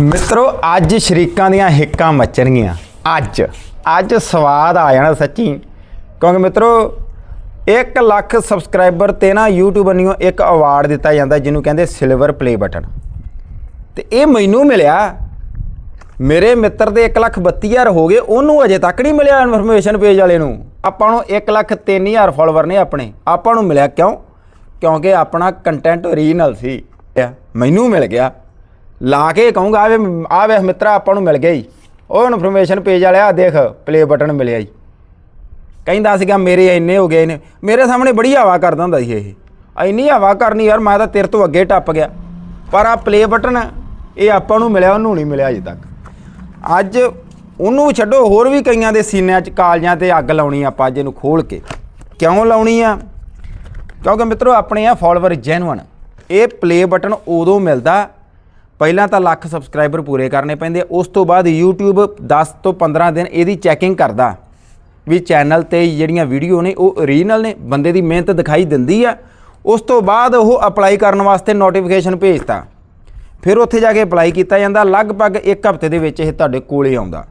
ਮਿੱਤਰੋ, ਅੱਜ ਸ਼ਰੀਕਾਂ ਦੀਆਂ ਹਿੱਕਾਂ ਮੱਚਣਗੀਆਂ। ਅੱਜ। ਅੱਜ ਸਵਾਦ ਆ ਜਾਣਾ ਸੱਚੀ। ਕਿਉਂਕਿ ਮਿੱਤਰੋ 1 ਲੱਖ ਸਬਸਕ੍ਰਾਈਬਰ ਤੇ ਨਾ YouTube ਵੱਲੋਂ ਇੱਕ ਅਵਾਰਡ ਦਿੱਤਾ ਜਾਂਦਾ, ਜਿਹਨੂੰ ਕਹਿੰਦੇ ਸਿਲਵਰ ਪਲੇ ਬਟਨ ਤੇ ਇਹ ਮੈਨੂੰ ਮਿਲਿਆ। ਮੇਰੇ ਮਿੱਤਰ ਦੇ 1 ਲੱਖ 32000 ਹੋ ਗਏ, ਉਹਨੂੰ ਅਜੇ ਤੱਕ ਨਹੀਂ ਮਿਲਿਆ ਇਨਫੋਰਮੇਸ਼ਨ ਪੇਜ ਵਾਲੇ ਨੂੰ। ਆਪਾਂ ਨੂੰ 1 ਲੱਖ 3000 ਫਾਲੋਵਰ ਨੇ ਆਪਣੇ। ਆਪਾਂ ਨੂੰ ਮਿਲਿਆ ਕਿਉਂ? ਕਿਉਂਕਿ ਆਪਣਾ ਕੰਟੈਂਟ ਓਰੀਜਨਲ ਸੀ। ਮੈਨੂੰ ਮਿਲ ਗਿਆ। ਲਾ ਕੇ ਕਹੂੰਗਾ ਆਵੇ ਵੇ ਆ ਵੇ ਮਿੱਤਰਾ, ਆਪਾਂ ਨੂੰ ਮਿਲ ਗਿਆ ਜੀ ਉਹ ਇਨਫੋਰਮੇਸ਼ਨ ਪੇਜ ਵਾਲਿਆ, ਆਹ ਦੇਖ ਪਲੇ ਬਟਨ ਮਿਲਿਆ ਜੀ ਕਹਿੰਦਾ ਸੀਗਾ, ਮੇਰੇ ਇੰਨੇ ਹੋ ਗਏ ਨੇ। ਮੇਰੇ ਸਾਹਮਣੇ ਬੜੀ ਹਵਾ ਕਰਦਾ ਹੁੰਦਾ ਸੀ ਇਹ। ਇੰਨੀ ਹਵਾ ਕਰਨੀ ਯਾਰ, ਮੈਂ ਤਾਂ ਤੇਰੇ ਤੋਂ ਅੱਗੇ ਟੱਪ ਗਿਆ। ਪਰ ਆ ਪਲੇ ਬਟਨ ਇਹ ਆਪਾਂ ਨੂੰ ਮਿਲਿਆ, ਉਹਨੂੰ ਨਹੀਂ ਮਿਲਿਆ ਅਜੇ ਤੱਕ। ਅੱਜ ਉਹਨੂੰ ਛੱਡੋ, ਹੋਰ ਵੀ ਕਈਆਂ ਦੇ ਸੀਨਿਆਂ 'ਚ ਕਾਲਜਾਂ ਤੇ ਅੱਗ ਲਾਉਣੀ ਆਪਾਂ ਅੱਜ ਇਹਨੂੰ ਖੋਲ ਕੇ। ਕਿਉਂ ਲਾਉਣੀ ਆ? ਕਿਉਂਕਿ ਮਿੱਤਰੋ, ਆਪਣੇ ਆ ਫਾਲੋਅਰ ਜੈਨੂਅਨ ਇਹ ਪਲੇ ਬਟਨ ਉਦੋਂ ਮਿਲਦਾ ਪਹਿਲਾਂ ਤਾਂ ਲੱਖ ਸਬਸਕ੍ਰਾਈਬਰ ਪੂਰੇ ਕਰਨੇ ਪੈਂਦੇ, ਉਸ ਤੋਂ ਬਾਅਦ YouTube 10 ਤੋਂ 15 ਦਿਨ ਇਹਦੀ ਚੈਕਿੰਗ ਕਰਦਾ। ਵੀ ਚੈਨਲ ਤੇ ਜਿਹੜੀਆਂ ਵੀਡੀਓ ਨੇ, ਉਹ ਓਰੀਜਨਲ ਨੇ, ਬੰਦੇ ਦੀ ਮਿਹਨਤ ਦਿਖਾਈ ਦਿੰਦੀ ਆ। ਉਸ ਤੋਂ ਬਾਅਦ ਉਹ ਅਪਲਾਈ ਕਰਨ ਵਾਸਤੇ ਨੋਟੀਫਿਕੇਸ਼ਨ ਭੇਜਤਾ। ਫਿਰ ਉੱਥੇ ਜਾ ਕੇ ਅਪਲਾਈ ਕੀਤਾ ਜਾਂਦਾ, ਲਗਭਗ 1 ਹਫ਼ਤੇ ਦੇ ਵਿੱਚ ਇਹ ਤੁਹਾਡੇ ਕੋਲੇ ਆਉਂਦਾ।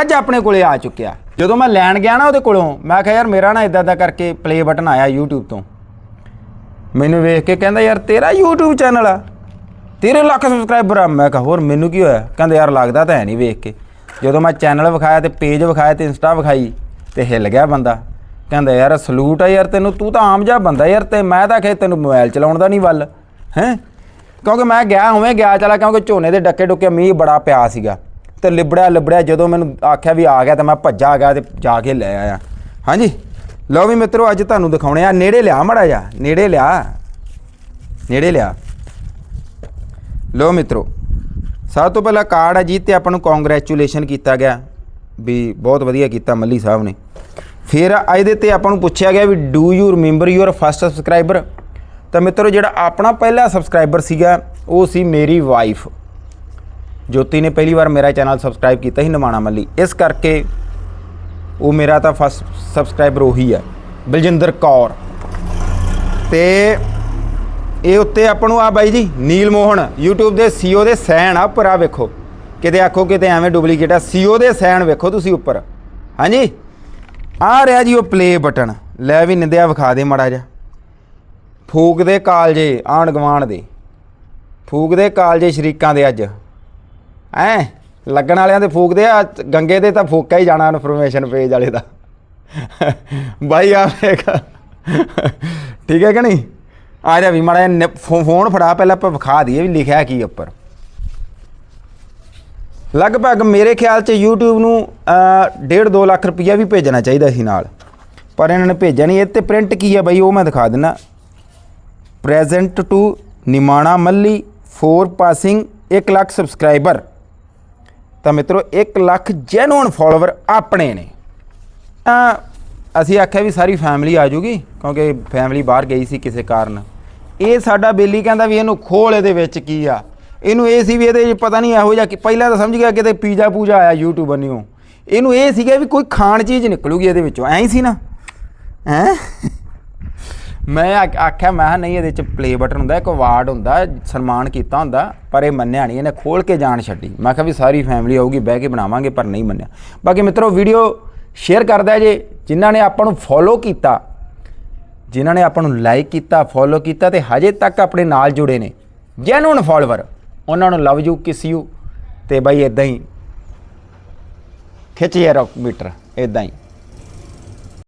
ਅੱਜ ਆਪਣੇ ਕੋਲੇ ਆ ਚੁੱਕਿਆ। ਜਦੋਂ ਮੈਂ ਲੈਣ ਗਿਆ ਨਾ ਉਹਦੇ ਕੋਲੋਂ, ਮੈਂ ਕਿਹਾ, ਯਾਰ, ਮੇਰਾ ਨਾ ਇਦਾਂ ਇਦਾਂ ਕਰਕੇ ਪਲੇ ਬਟਨ ਆਇਆ YouTube ਤੋਂ। ਮੈਨੂੰ ਵੇਖ ਕੇ ਕਹਿੰਦਾ, ਯਾਰ, ਤੇਰਾ YouTube ਚੈਨਲ ਆ? ਤੇਰੇ ਲੱਖ ਸਬਸਕ੍ਰਾਈਬਰ ਆ। ਮੈਂ ਕਿਹਾ, ਹੋਰ ਮੈਨੂੰ ਕੀ ਹੋਇਆ? ਕਹਿੰਦੇ, ਯਾਰ ਲੱਗਦਾ ਤਾਂ ਹੈ ਨਹੀਂ ਵੇਖ ਕੇ। ਜਦੋਂ ਮੈਂ ਚੈਨਲ ਵਿਖਾਇਆ ਤੇ ਪੇਜ ਵਿਖਾਇਆ ਤੇ ਇੰਸਟਾ ਵਿਖਾਈ ਤੇ ਹਿੱਲ ਗਿਆ ਬੰਦਾ। ਕਹਿੰਦਾ, ਯਾਰ ਸਲੂਟ ਆ ਯਾਰ ਤੈਨੂੰ, ਤੂੰ ਤਾਂ ਆਮ ਜਿਹਾ ਬੰਦਾ ਯਾਰ ਤੇ ਮੈਂ ਤਾਂ ਖੇ ਤੈਨੂੰ ਮੋਬਾਈਲ ਚਲਾਉਣ ਦਾ ਨਹੀਂ ਵੱਲ, ਹੈ? ਕਿਉਂਕਿ ਮੈਂ ਗਿਆ, ਉਵੇਂ ਗਿਆ ਚਲਾ, ਕਿਉਂਕਿ ਝੋਨੇ ਦੇ ਡੱਕੇ ਡੁੱਕੇ ਮੀਂਹ ਬੜਾ ਪਿਆ ਸੀਗਾ। ਤੇ ਲਿਬੜਿਆ ਲਿਬੜਿਆ, ਜਦੋਂ ਮੈਨੂੰ ਆਖਿਆ ਵੀ ਆ ਗਿਆ ਤੇ ਮੈਂ ਭੱਜਾ ਆ ਗਿਆ ਤੇ ਜਾ ਕੇ ਲੈ ਆਇਆ। ਹਾਂਜੀ? ਲਓ ਵੀ ਮਿੱਤਰੋ, ਅੱਜ ਤੁਹਾਨੂੰ ਦਿਖਾਉਣੇ ਆ, ਨੇੜੇ ਲਿਆ ਮੜਾ ਜਾ ਨੇੜੇ ਲਿਆ ਨੇੜੇ ਲਿਆ। ਲੋ ਮਿੱਤਰੋ, ਸਭ ਤੋਂ ਪਹਿਲਾਂ ਕਾਰਡ ਆ ਜੀ ਤੇ ਆਪਾਂ ਨੂੰ ਕੰਗ੍ਰੈਚੁਲੇਸ਼ਨ ਕੀਤਾ ਗਿਆ, ਵੀ ਬਹੁਤ ਵਧੀਆ ਕੀਤਾ ਮੱਲੀ ਸਾਹਿਬ ਨੇ। ਫਿਰ ਇਹਦੇ ਤੇ ਆਪਾਂ ਨੂੰ ਪੁੱਛਿਆ ਗਿਆ ਵੀ do you remember your first subscriber ਤਾਂ ਮਿੱਤਰੋ, ਜਿਹੜਾ ਆਪਣਾ ਪਹਿਲਾ ਸਬਸਕ੍ਰਾਈਬਰ ਸੀਗਾ, ਉਹ ਸੀ ਮੇਰੀ ਵਾਈਫ ਜੋਤੀ ਨੇ ਪਹਿਲੀ ਵਾਰ ਮੇਰਾ ਚੈਨਲ ਸਬਸਕ੍ਰਾਈਬ ਕੀਤਾ ਸੀ ਨਿਮਾਣਾ ਮੱਲੀ। ਇਸ ਕਰਕੇ ਉਹ ਮੇਰਾ ਤਾਂ ਫਸਟ ਸਬਸਕ੍ਰਾਈਬਰ ਉਹੀ ਹੈ ਬਲਜਿੰਦਰ ਕੌਰ। ਤੇ ਇਹ ਉੱਤੇ ਆਪਾਂ ਨੂੰ ਆ ਬਾਈ ਜੀ, ਨੀਲ ਮੋਹਨ, YouTube ਦੇ CEO ਦੇ ਸੈਨ ਆ ਉੱਪਰ ਆ ਵੇਖੋ। ਕਿਤੇ ਆਖੋ, ਕਿਤੇ ਐਵੇਂ ਡੁਪਲੀਕੇਟ ਆ। CEO ਦੇ ਸੈਨ ਵੇਖੋ ਤੁਸੀਂ ਉੱਪਰ। ਹਾਂਜੀ? ਆ ਰਿਹਾ ਜੀ ਉਹ ਪਲੇ ਬਟਨ ਲੈ ਵੀ ਨਿੰਦਿਆ ਵਿਖਾ ਦੇ ਮੜਾ ਜਾ ਫੂਕ ਦੇ ਕਾਲਜੇ ਆਣ ਗਵਾਣ ਦੇ। ਫੂਕ ਦੇ ਕਾਲਜੇ ਸ਼ਰੀਕਾਂ ਦੇ ਅੱਜ। ਐ, ਲੱਗਣ ਵਾਲਿਆਂ ਦੇ ਫੂਕਦੇ ਆ, ਗੰਗੇ ਦੇ ਤਾਂ ਫੂਕਾ ਹੀ ਜਾਣਾ ਇਨਫੋਰਮੇਸ਼ਨ ਪੇਜ ਵਾਲੇ ਦਾ। ਬਾਈ ਆ ਠੀਕ ਹੈ ਕਿ ਨਹੀਂ? ਆ ਜਾ ਵੀ ਮਾੜਾ ਜਿਹਾ ਨਿ- ਫੋ- ਫੋਨ ਫੜਾ, ਪਹਿਲਾਂ ਆਪਾਂ ਵਿਖਾ ਦਈਏ ਵੀ ਲਿਖਿਆ ਕੀ ਉੱਪਰ। ਲਗਭਗ ਮੇਰੇ ਖਿਆਲ ਚ YouTube ਨੂੰ 1.5 2 ਲੱਖ ਰੁਪਈਆ ਵੀ ਭੇਜਣਾ ਚਾਹੀਦਾ ਸੀ ਨਾਲ। ਪਰ ਇਹਨਾਂ ਨੇ ਭੇਜਿਆ ਨਹੀਂ, ਇਹ ਤੇ ਪ੍ਰਿੰਟ ਕੀ ਹੈ ਬਾਈ, ਉਹ ਮੈਂ ਦਿਖਾ ਦਿੰਦਾ present to Nimana Malli for passing 1 lakh subscriber ਤਾਂ ਮਿੱਤਰੋ 1 ਲੱਖ ਜੈਨੂਨ ਫਾਲੋਅਰ ਆਪਣੇ ਨੇ। ਤਾਂ ਅਸੀਂ ਆਖਿਆ ਵੀ ਸਾਰੀ ਫੈਮਿਲੀ ਆ ਜੂਗੀ, ਕਿਉਂਕਿ ਫੈਮਿਲੀ ਬਾਹਰ ਗਈ ਸੀ ਕਿਸੇ ਕਾਰਨ। ਇਹ ਸਾਡਾ ਬੇਲੀ ਕਹਿੰਦਾ ਵੀ ਇਹਨੂੰ ਖੋਲ ਇਹਦੇ ਵਿੱਚ ਕੀ ਆ? ਇਹਨੂੰ ਇਹ ਸੀ ਵੀ ਇਹਦੇ ਵਿੱਚ ਪਤਾ ਨਹੀਂ ਇਹੋ ਜਿਹਾ ਕਿ ਪਹਿਲਾਂ ਤਾਂ ਸਮਝ ਗਿਆ ਕਿਤੇ ਪੀਜ਼ਾ ਪੂਜਾ ਆਇਆ ਯੂਟਿਊਬਰ ਬੰਨਿਓ ਇਹਨੂੰ ਇਹ ਸੀਗਾ ਵੀ ਕੋਈ ਖਾਣ ਚੀਜ਼ ਨਿਕਲੂਗੀ ਇਹਦੇ ਵਿੱਚੋਂ। ਐਂ ਹੀ ਸੀ ਨਾ? ਹੈ? ਮੈਂ ਆਖਿਆ, ਮੈਂ ਕਿਹਾ ਨਹੀਂ, ਇਹਦੇ ਚ ਪਲੇ ਬਟਨ ਹੁੰਦਾ, ਇੱਕ ਅਵਾਰਡ ਹੁੰਦਾ, ਸਨਮਾਨ ਕੀਤਾ ਹੁੰਦਾ, ਪਰ ਇਹ ਮੰਨਿਆ ਨਹੀਂ। ਇਹਨੇ ਖੋਲ ਕੇ ਜਾਣ ਛੱਡੀ। ਮੈਂ ਕਿਹਾ ਵੀ ਸਾਰੀ ਫੈਮਿਲੀ ਆਊਗੀ, ਬਹਿ ਕੇ ਬਣਾਵਾਂਗੇ, ਪਰ ਨਹੀਂ ਮੰਨਿਆ। ਬਾਕੀ ਮਿੱਤਰੋ ਵੀਡੀਓ ਸ਼ੇਅਰ ਕਰਦਾ ਜੇ, ਜਿਨ੍ਹਾਂ ਨੇ ਆਪਾਂ ਨੂੰ ਫੋਲੋ ਕੀਤਾ ਜਿਨ੍ਹਾਂ ਨੇ ਆਪਾਂ ਨੂੰ ਲਾਈਕ ਕੀਤਾ ਫੋਲੋ ਕੀਤਾ ਤੇ ਹਜੇ ਤੱਕ ਆਪਣੇ ਨਾਲ ਜੁੜੇ ਨੇ। ਜੈਨੂਨ ਫਾਲੋਅਰ ਉਹਨਾਂ ਨੂੰ ਲਵ ਯੂ ਕਿਸ ਯੂ ਤੇ ਬਾਈ ਇਦਾਂ ਹੀ ਖਿੱਚ ਯਾਰ ਮੀਟਰ। ਇਦਾਂ ਹੀ।